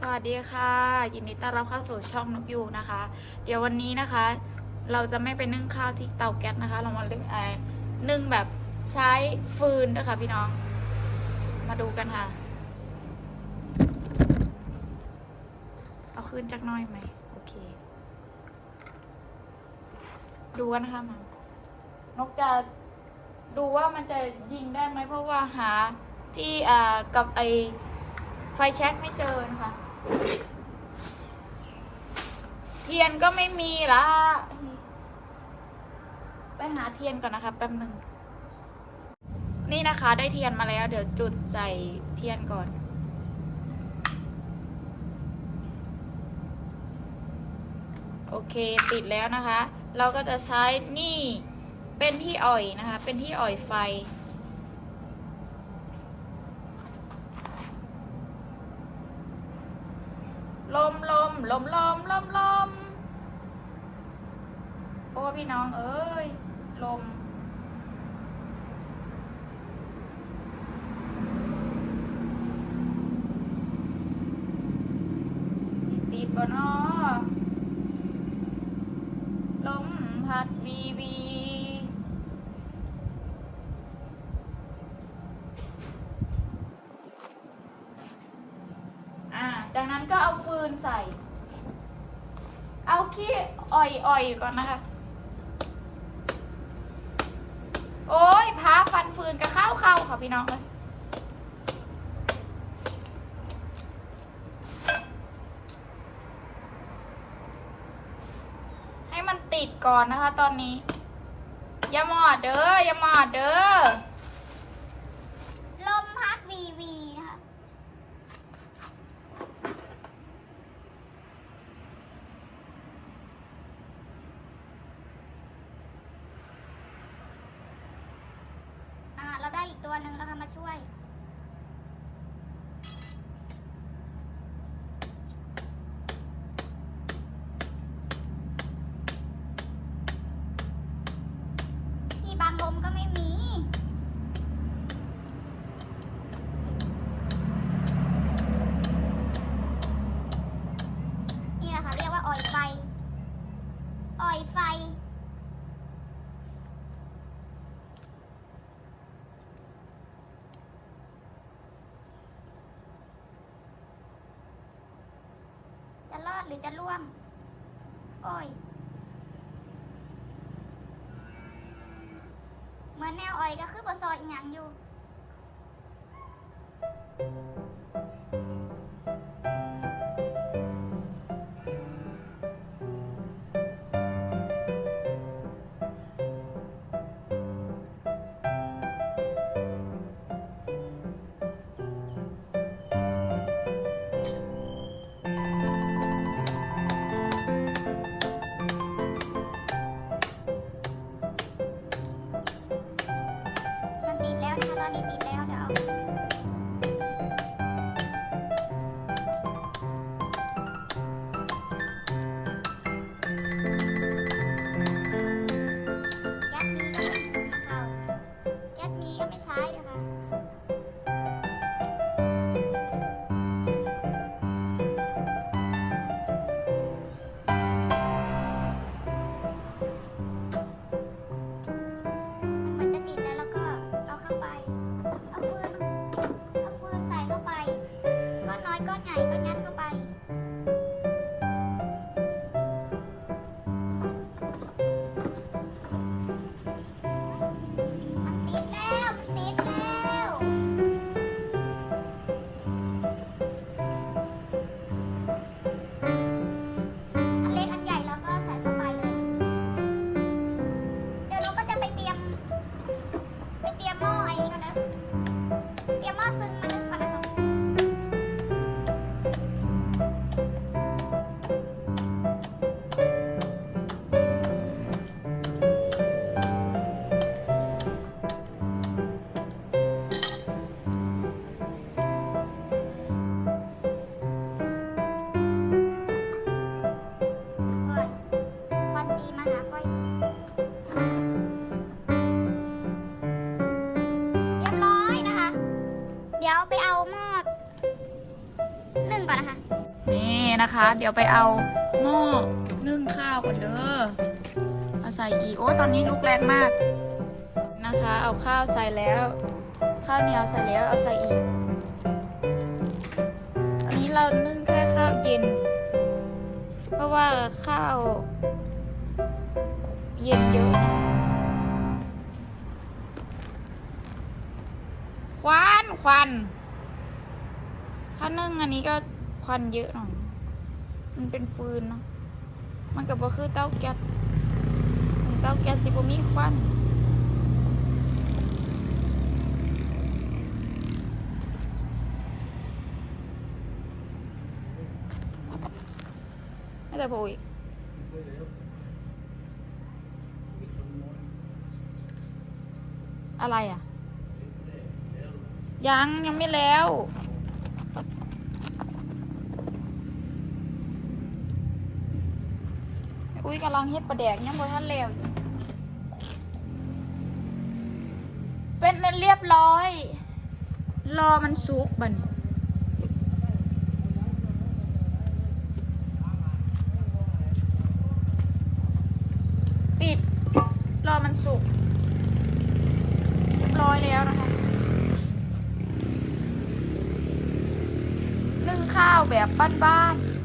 สวัสดีค่ะ ยินดีต้อนรับเข้าสู่ช่องนกยูงนะคะ เดี๋ยววันนี้นะคะ เราจะไม่ไปนึ่งข้าวที่เตาแก๊สนะคะ เรามาเลือกนึ่งแบบใช้ฟืนนะคะพี่น้อง มาดูกันค่ะ เอาขึ้นจักน้อยไหมโอเค ดูกันนะคะมานกจะดูว่ามันจะยิงได้ไหมเพราะว่าหาที่อ่ากับไอไฟแช็กไม่เจอนะคะ เทียนก็ไม่มีละไปหาเทียนก่อนนะคะแป๊บหนึ่งนี่นะคะได้เทียนมาแล้ว เดี๋ยวจุดใส่เทียนก่อนโอเคติดแล้วนะคะ เราก็จะใช้นี่เป็นที่อ่อยนะคะ เป็นที่อ่อยไฟ ลม ลมลมลมลมโอ้พี่น้องเอ้ย ลม สิติดบ่นอลมพัดวีวี อ่า จากนั้นก็เอาฟืนใส่ เอา ขี้อ่อยก่อนนะคะ โอ้ยพาฟันฟืนกับข้าวเข้าค่ะพี่น้องเลยให้มันติดก่อนนะคะตอนนี้ อย่าหมอดเด้ออย่าหมอดเด้อ ลมพัดวีวีนะคะ อ่า เราได้อีก ตัวหนึ่งแล้วค่ะมาช่วย ที่บางลมก็ไม่มี นี่แหละค่ะเรียกว่าออยไฟ ออยไฟ จะ รอดหรือจะล่วง โอ้ย เหมือนแนวออยก็คือบซอยอีหยังอยู่ ก้ นี่นะคะ เดี๋ยวไปเอาหม้อนึ่งข้าวก่อนเด้อเอาใส่อีโอ้ตอนนี้ลุกแรงมากนะคะ เอาข้าวใส่แล้ว ข้าวเหนียวใส่แล้วเอาใส่อีกอันนี้เรานึ่งแค่ข้าวเย็น เพราะว่าข้าวเย็นเยอะควันควันถ้านึ่งอันนี้ก็ควันเยอะหน่อย มันเป็นฟืนเนาะมันก็บ่คือเตาแก๊สเตาแก๊สสิบ่มีควันแต่ปุ๋ยอะไรอะ ยังยังไม่แล้ว ยกำลังเฮ็ดประแดกยังบ่ทันแล้วอยู่เป็นอันเรียบร้อย รอมันสุกบัดนปิด รอมันสุก เรียบร้อยแล้วนะคะนึ่งข้าวแบบบ้านๆ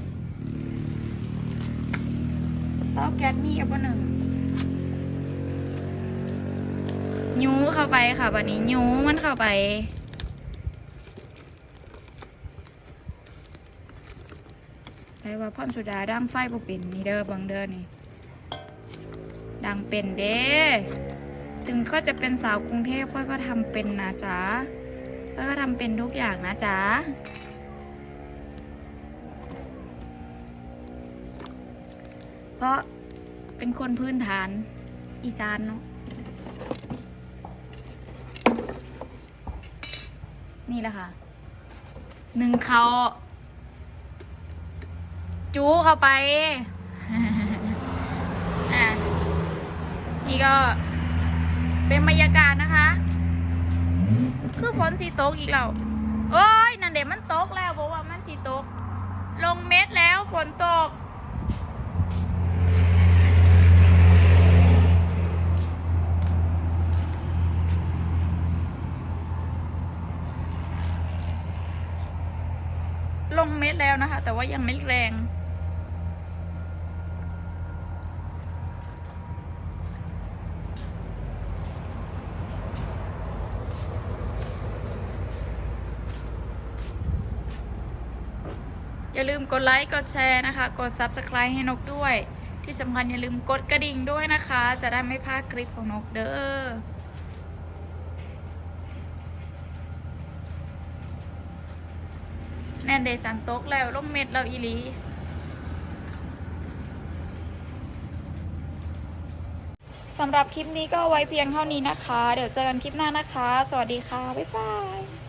เต้าแก๊สมีกับหนึ่งยูเข้าไปค่ะบันนี้ยูมันเข้าไป ไปว่าพ่อสุดาดังไฟบุปินนี่เด้อบังเด้อนี่ดังเป็นเด้ถึงก็จะเป็นสาวกรุงเทพค่อยก็ทำเป็นนะจ๊ะค่อยก็ทำเป็นทุกอย่างนะจ๊ะ เพราะเป็นคนพื้นฐานอีสานเนาะนี่แหละค่ะหนึ่งเขาจูเข้าไป อะ นี่ก็เป็นบรรยากาศนะคะ คือฝนสีตกอีกแล้ว โอ้ย นั่นเดี๋ยวมันตกแล้วบอกว่ามันสีตก ลงเม็ดแล้วฝนตก ลงเม็ดแล้วนะคะ แต่ว่ายังไม่แรงอย่าลืมกดไลค์กดแชร์นะคะ กด Subscribe ให้นกด้วย ที่สำคัญอย่าลืมกดกระดิ่งด้วยนะคะ จะได้ไม่พลาดคลิปของนกเด้อ น่นเดจันตกแล้วลงเม็ดแล้วอีหลีสำหรับคลิปนี้ก็ไว้เพียงเท่านี้นะคะ เดี๋ยวเจอกันคลิปหน้านะคะ สวัสดีค่ะ บ๊ายบาย